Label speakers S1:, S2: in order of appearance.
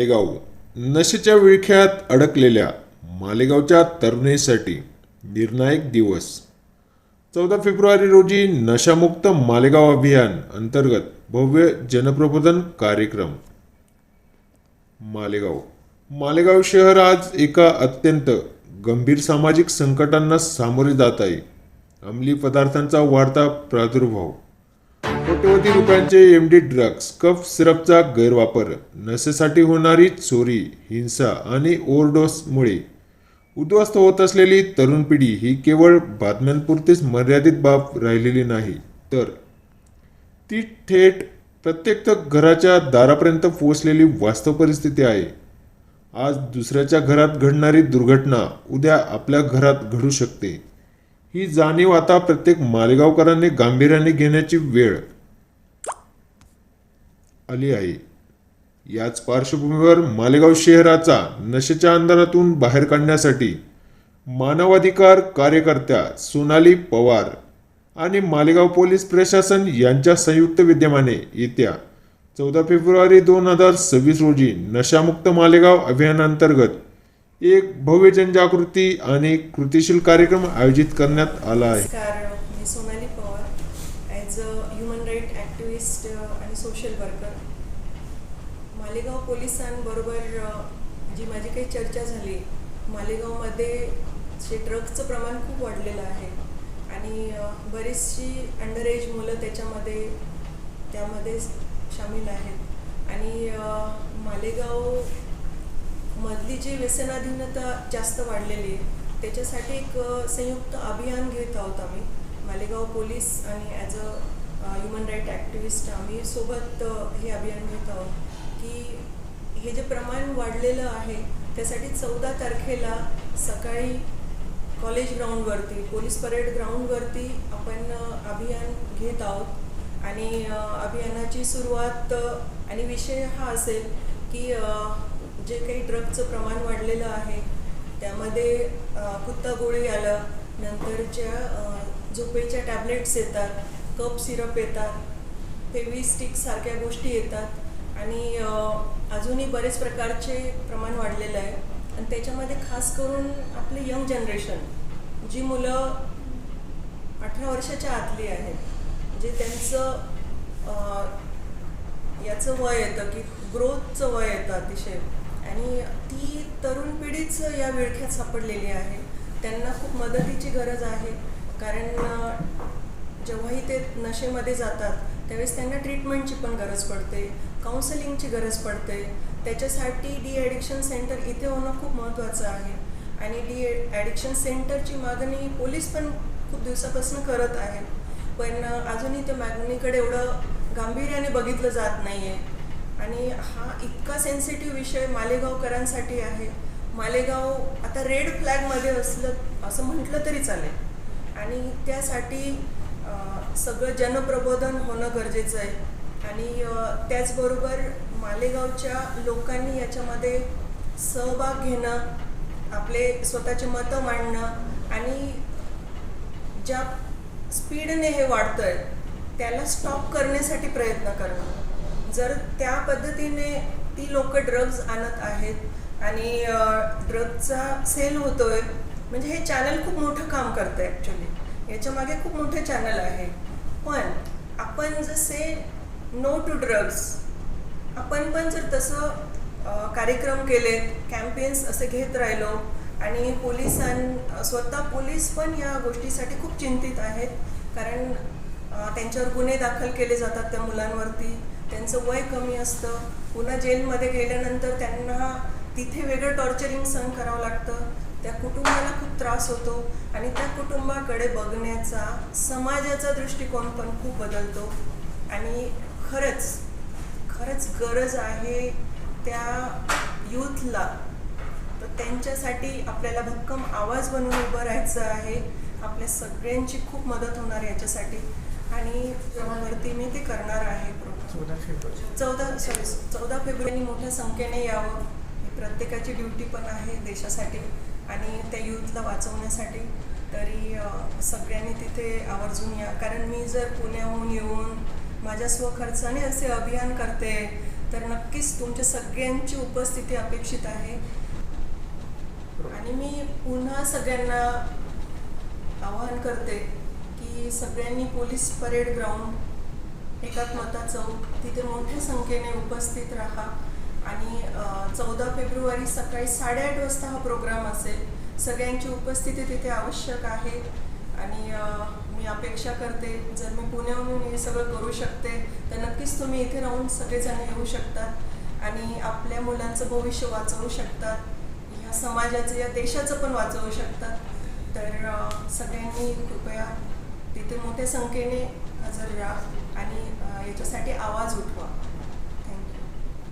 S1: मालेगाव. नशेच्या विळख्यात अडकलेल्या मालेगावच्या तरुणीसाठी निर्णायक दिवस. चौदा फेब्रुवारी रोजी नशामुक्त मालेगाव अभियान अंतर्गत भव्य जनप्रबोधन कार्यक्रम. मालेगाव. मालेगाव शहर आज एका अत्यंत गंभीर सामाजिक संकटांना सामोरे जात आहे. अंमली पदार्थांचा वाढता प्रादुर्भाव. कोट्यवधी रुपयांचे एम डी ड्रग्ज कफ सिरपचा गैरवापर नशेसाठी होणारी चोरी हिंसा आणि ओव्हरडोसमुळे. उद्ध्वस्त होत असलेली तरुण पिढी ही केवळ बातम्यांपुरतीच मर्यादित बाब राहिलेली नाही तर ती थेट प्रत्येक घराच्या दारापर्यंत पोहोचलेली वास्तव परिस्थिती आहे. आज दुसऱ्याच्या घरात घडणारी दुर्घटना उद्या आपल्या घरात घडू शकते. ही जाणीव आता प्रत्येक मालेगावकरांनी गांभीर्याने घेण्याची वेळ आली आहे. याच पार्श्वभूमीवर मालेगाव शहराचा नशेच्या अंधारातून बाहेर काढण्यासाठी मानवाधिकार कार्यकर्त्या सोनाली पवार आणि मालेगाव पोलीस प्रशासन यांच्या संयुक्त विद्यमाने येत्या चौदा फेब्रुवारी दोन हजार सव्वीस रोजी नशामुक्त मालेगाव अभियानांतर्गत एक भव्य जनजागृती आणि कृतिशील कार्यक्रम आयोजित करण्यात आला आहे
S2: नमस्कार मी Sonali Pawar as a human right activist आणि सोशल वर्कर मालेगाव पोलिसांबरोबर जी माझी काही चर्चा झाली मालेगावमध्ये जे ड्रग्जचं प्रमाण खूप वाढलेलं आहे. आणि बरीचशी अंडर एज मुलं त्याच्यामध्ये त्यामध्ये सामील आहेत. आणि मालेगाव मधली जी व्यसनाधीनता जास्त वाढलेली आहे त्याच्यासाठी एक संयुक्त अभियान घेत आहोत आम्ही मालेगाव पोलीस आणि as a human right activist आम्ही. सोबत हे अभियान घेत आहोत की हे जे प्रमाण वाढलेलं आहे त्यासाठी चौदा तारखेला सकाळी कॉलेज ग्राउंडवरती पोलीस परेड ग्राउंडवरती आपण अभियान घेत आहोत. आणि अभियानाची सुरुवात आणि विषय हा असेल की जे काही ड्रगचं प्रमाण वाढलेलं आहे त्यामध्ये कुत्ता गोळी आलं नंतरच्या झोपेच्या टॅबलेट्स येतात कप सिरप येतात फेवी सारख्या गोष्टी येतात आणि अजूनही बरेच प्रकारचे प्रमाण वाढलेलं आहे. आणि त्याच्यामध्ये खास करून आपले यंग जनरेशन जी मुलं अठरा वर्षाच्या आतली आहेत जे त्यांचं याचं वय येतं की ग्रोथचं वय येतं अतिशय. आणि ती तरुण पिढीच या विळख्यात सापडलेली आहे. त्यांना खूप मदतीची गरज आहे. कारण जेव्हाही ते नशेमध्ये जातात त्यावेळेस त्यांना ट्रीटमेंटची पण गरज पडते काउन्सिलिंगची गरज पडते. त्याच्यासाठी डी ॲडिक्शन सेंटर इथे होणं खूप महत्त्वाचं आहे. आणि डी ॲडिक्शन सेंटरची मागणी पोलीस पण खूप दिवसापासून करत आहेत पण अजूनही त्या मागणीकडे एवढं गांभीर्याने बघितलं जात नाही आहे आणि हा इतका सेन्सिटिव्ह विषय मालेगावकरांसाठी आहे. मालेगाव आता रेड फ्लॅगमध्ये असलं असं म्हटलं तरी चालेल. आणि त्यासाठी सगळं जनप्रबोधन होणं गरजेचं आहे. आणि त्याचबरोबर मालेगावच्या लोकांनी याच्यामध्ये सहभाग घेणं आपले स्वतःचे मतं मांडणं आणि ज्या स्पीडने हे वाढतंय त्याला स्टॉप करण्यासाठी प्रयत्न करणं. जर त्या पद्धतीने ती लोक ड्रग्ज आणत आहेत आणि ड्रग्जचा सेल होतोय म्हणजे हे चॅनल खूप मोठं काम करतं ॲक्च्युली याच्या मागे खूप मोठे चॅनल आहे. पण आपण जसे नो टू ड्रग्ज आपण पण जर तसं कार्यक्रम केले कॅम्पेन्स असे घेत राहिलो आणि पोलिसां स्वतः पोलीस पण या गोष्टीसाठी खूप चिंतित आहेत. कारण त्यांच्यावर गुन्हे दाखल केले जातात त्या मुलांवरती त्यांचं वय कमी असतं. पुन्हा जेलमध्ये गेल्यानंतर त्यांना तिथे वेगळं टॉर्चरिंग सहन करावं लागतं. त्रास होतो आणि त्या कुटुंबाकडे बघण्याचा समाजाचा दृष्टिकोन पण खूप बदलतो. आणि खरंच खरंच गरज आहे त्या यूथला. तर त्यांच्यासाठी आपल्याला भक्कम आवाज बनवून उभं राहायचं आहे. आपल्या सगळ्यांची खूप मदत होणार आहे याच्यासाठी. आणि वरती मी ते करणार आहे.
S3: चौदा
S2: सॉरी चौदा फेब्रुवारी मोठ्या संख्येने यावं. ही प्रत्येकाची ड्युटी पण आहे देशासाठी. आणि त्या यूथला वाचवण्यासाठी तरी सगळ्यांनी तिथे आवर्जून या. कारण मी जर पुण्याहून येऊन माझ्या स्वखर्चाने असे अभियान करते तर तर नक्कीच तुमच्या सगळ्यांची उपस्थिती अपेक्षित आहे. आणि मी पुन्हा सगळ्यांना आवाहन करते की सगळ्यांनी पोलीस परेड ग्राउंड एकात्मता चौक तिथे मोठ्या संख्येने उपस्थित राहा. आणि चौदा फेब्रुवारी सकाळी साडेआठ वाजता हा प्रोग्राम असेल. सगळ्यांची उपस्थिती तिथे आवश्यक आहे. आणि मी अपेक्षा करते जर मी पुण्याहून हे सगळं करू शकते तर नक्कीच तुम्ही इथे राहून सगळेजण येऊ शकतात आणि आपल्या मुलांचं भविष्य वाचवू शकतात. ह्या समाजाचं या देशाचं पण वाचवू शकतात. तर सगळ्यांनी कृपया तिथे मोठ्या संख्येने हजर राहा आणि याच्यासाठी आवाज उठवा.